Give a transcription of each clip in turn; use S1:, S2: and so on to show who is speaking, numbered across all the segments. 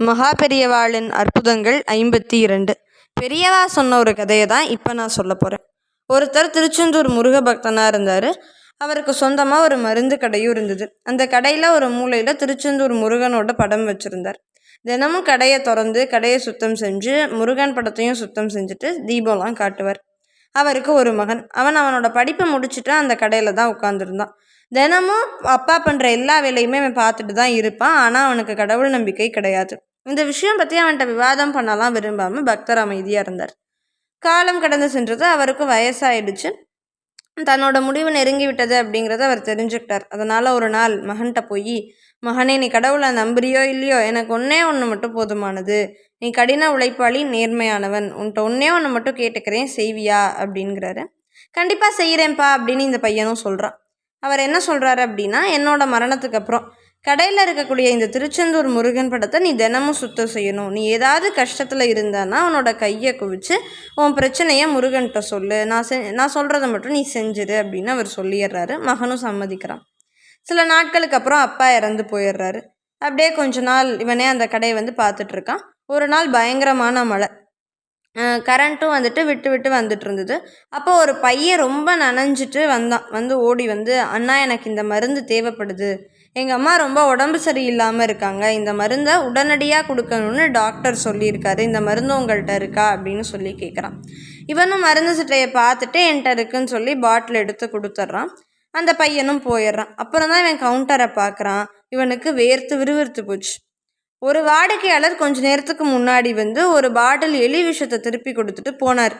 S1: மகா பெரியவாளின் அற்புதங்கள் ஐம்பத்தி இரண்டு. பெரியவா சொன்ன ஒரு கதையை தான் இப்போ நான் சொல்ல போகிறேன் ஒருத்தர் திருச்செந்தூர் முருக பக்தனாக இருந்தார். அவருக்கு சொந்தமாக ஒரு மருந்து கடையும் இருந்தது. அந்த கடையில் ஒரு மூலையில் திருச்செந்தூர் முருகனோட படம் வச்சுருந்தார். தினமும் கடையை திறந்து கடையை சுத்தம் செஞ்சு முருகன் படத்தையும் சுத்தம் செஞ்சுட்டு தீபம்லாம் காட்டுவார். அவருக்கு ஒரு மகன். அவன் அவனோட படிப்பை முடிச்சுட்டு அந்த கடையில் தான் உட்காந்துருந்தான் தினமும் அப்பா பண்ணுற எல்லா வேலையுமே அவன் பார்த்துட்டு தான் இருப்பான். ஆனால் அவனுக்கு கடவுள் நம்பிக்கை கிடையாது. இந்த விஷயம் பற்றி அவன்கிட்ட விவாதம் பண்ணலாம் விரும்பாமல் பக்தர் அமைதியாக இருந்தார். காலம் கடந்து சென்றது அவருக்கு வயசாயிடுச்சு. தன்னோட முடிவு நெருங்கி விட்டது அப்படிங்கிறத அவர் தெரிஞ்சுக்கிட்டார். அதனால் ஒரு நாள் மகன்கிட்ட போய் மகனே நீ கடவுளை நம்புறியோ இல்லையோ எனக்கு ஒன்றே ஒன்று மட்டும் போதுமானது. நீ கடின உழைப்பாளி நேர்மையானவன். உன்கிட்ட ஒன்றே ஒன்று மட்டும் கேட்டுக்கிறேன் செய்வியா? அப்படிங்கிறாரு. கண்டிப்பாக செய்கிறேன்ப்பா அப்படின்னு இந்த பையனும் சொல்கிறான் அவர் என்ன சொல்கிறாரு அப்படின்னா என்னோட மரணத்துக்கு அப்புறம் கடையில் இருக்கக்கூடிய இந்த திருச்செந்தூர் முருகன் படத்தை நீ தினமும் சுத்தம் செய்யணும். நீ ஏதாவது கஷ்டத்தில் இருந்தானா உன்னோட கையை குவிச்சு உன் பிரச்சனையை முருகன்கிட்ட சொல்லு. நான் செ நான் சொல்கிறத மட்டும் நீ செஞ்சிரு அப்படின்னு அவர் சொல்லிடுறாரு. மகனும் சம்மதிக்கிறான். சில நாட்களுக்கு அப்புறம் அப்பா இறந்து போயிடுறாரு. அப்படியே கொஞ்ச நாள் இவனே அந்த கடையை வந்து பார்த்துட்ருக்கான் ஒரு நாள் பயங்கரமான மழை. கரண்ட்டும் வந்துட்டு விட்டு விட்டு வந்துட்டு இருந்தது. அப்போ ஒரு பையன் ரொம்ப நனைஞ்சிட்டு வந்தான். வந்து ஓடி வந்து அண்ணா எனக்கு இந்த மருந்து தேவைப்படுது. எங்கள் அம்மா ரொம்ப உடம்பு சரியில்லாமல் இருக்காங்க. இந்த மருந்தை உடனடியாக கொடுக்கணும்னு டாக்டர் சொல்லியிருக்காரு. இந்த மருந்து உங்கள்கிட்ட இருக்கா? அப்படின்னு சொல்லி கேட்குறான் இவனும் மருந்து சட்டையை பார்த்துட்டு என்கிட்ட இருக்குன்னு சொல்லி பாட்டில் எடுத்து கொடுத்துட்றான். அந்த பையனும் போயிடுறான். அப்புறம் தான் இவன் கவுண்டரை பார்க்குறான். இவனுக்கு வேர்த்து விறுவிறுத்து போச்சு. ஒரு வாடிக்கையாளர் கொஞ்ச நேரத்துக்கு முன்னாடி வந்து ஒரு பாட்டில் எலி விஷத்தை திருப்பி கொடுத்துட்டு போனார்.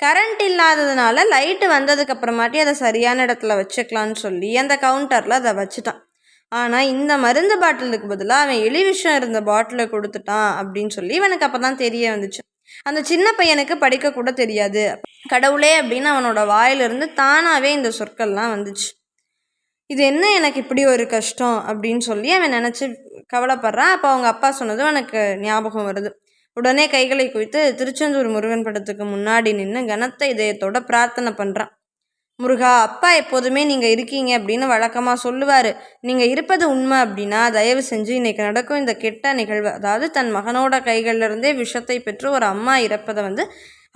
S1: கரண்ட் இல்லாததுனால லைட்டு வந்ததுக்கு அப்புறமாட்டி அதை சரியான இடத்துல வச்சுக்கலான்னு சொல்லி அந்த கவுண்டரில் அதை வச்சுட்டான். ஆனால் இந்த மருந்து பாட்டிலுக்கு பதிலாக அவன் எலி விஷம் இருந்த பாட்டிலை கொடுத்துட்டான் அப்படின்னு சொல்லி இவனுக்கு அப்போ தான் தெரிய வந்துச்சு. அந்த சின்ன பையனுக்கு படிக்கக்கூட தெரியாது. கடவுளே அப்படின்னு அவனோட வாயிலிருந்து தானாகவே இந்த சொற்கள்லாம் வந்துச்சு. இது என்ன எனக்கு இப்படி ஒரு கஷ்டம் அப்படின்னு சொல்லி அவன் நினச்சி கவலைப்படுறான். அப்போ அவங்க அப்பா சொன்னதும் எனக்கு ஞாபகம் வருது. உடனே கைகளை குவித்து திருச்செந்தூர் முருகன் படத்துக்கு முன்னாடி நின்று கனத்த இதயத்தோட பிரார்த்தனை பண்ணுறான் முருகா அப்பா எப்போதுமே நீங்கள் இருக்கீங்க அப்படின்னு வழக்கமாக சொல்லுவார். நீங்கள் இருப்பது உண்மை அப்படின்னா தயவு செஞ்சு இன்றைக்கி நடக்கும் இந்த கெட்ட நிகழ்வு அதாவது தன் மகனோட கைகளிலிருந்தே விஷத்தை பெற்று ஒரு அம்மா இறப்பதை வந்து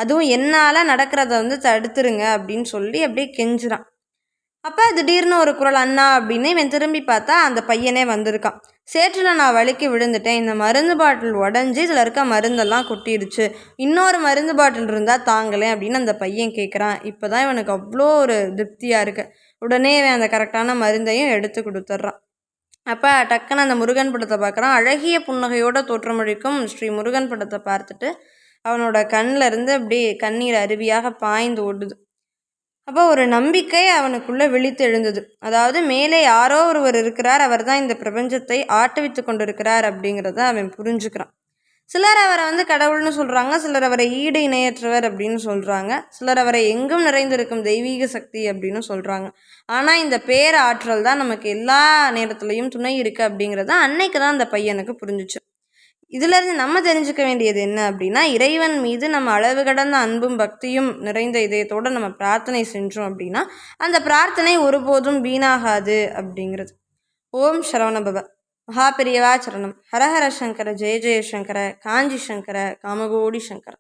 S1: அதுவும் என்னால் நடக்கிறத வந்து தடுத்துருங்க அப்படின்னு சொல்லி அப்படியே கெஞ்சுறான். அப்போ திடீர்னு ஒரு குரல் அண்ணா அப்படின்னு இவன் திரும்பி பார்த்தா அந்த பையனே வந்திருக்கான். சேற்றில் நான் வலிக்கு விழுந்துட்டேன். இந்த மருந்து பாட்டில் உடஞ்சி இதில் இருக்க மருந்தெல்லாம் கொட்டிடுச்சு. இன்னொரு மருந்து பாட்டில் இருந்தால் தாங்களே அப்படின்னு அந்த பையன் கேட்குறான் இப்போ தான் இவனுக்கு அவ்வளோ ஒரு திருப்தியாக இருக்குது உடனே இவன் அந்த கரெக்டான மருந்தையும் எடுத்து கொடுத்துட்றான். அப்போ டக்குன்னு அந்த முருகன் படத்தை பார்க்குறான் அழகிய புன்னகையோட தோற்றமொழிக்கும் ஸ்ரீ முருகன் படத்தை பார்த்துட்டு அவனோட கண்ணில் இருந்து அப்படியே கண்ணீர் அருவியாக பாய்ந்து ஓடுது. அப்போ ஒரு நம்பிக்கை அவனுக்குள்ளே விழித்து எழுந்தது. அதாவது மேலே யாரோ ஒருவர் இருக்கிறார் அவர் தான் இந்த பிரபஞ்சத்தை ஆட்டுவித்து கொண்டிருக்கிறார் அப்படிங்கிறத அவன் புரிஞ்சுக்கிறான். சிலர் அவரை வந்து கடவுள்னு சொல்கிறாங்க சிலர் அவரை ஈடு இணையற்றவர் அப்படின்னு சொல்கிறாங்க சிலர் அவரை எங்கும் நிறைந்திருக்கும் தெய்வீக சக்தி அப்படின்னு சொல்கிறாங்க ஆனால் இந்த பேர ஆற்றல் தான் நமக்கு எல்லா நேரத்துலையும் துணை இருக்குது அப்படிங்கிறத அன்னைக்கு தான் அந்த பையனுக்கு புரிஞ்சிச்சு. இதிலேருந்து நம்ம தெரிஞ்சுக்க வேண்டியது என்ன அப்படின்னா இறைவன் மீது நம்ம அளவு கடந்த அன்பும் பக்தியும் நிறைந்த இதயத்தோடு நம்ம பிரார்த்தனை செஞ்சோம் அப்படின்னா அந்த பிரார்த்தனை ஒருபோதும் வீணாகாது அப்படிங்கிறது. ஓம் சரவணபவ. மகாபெரியவா சரணம். ஹரஹர சங்கர ஜெய ஜெயசங்கர காஞ்சி சங்கர காமகோடி சங்கர.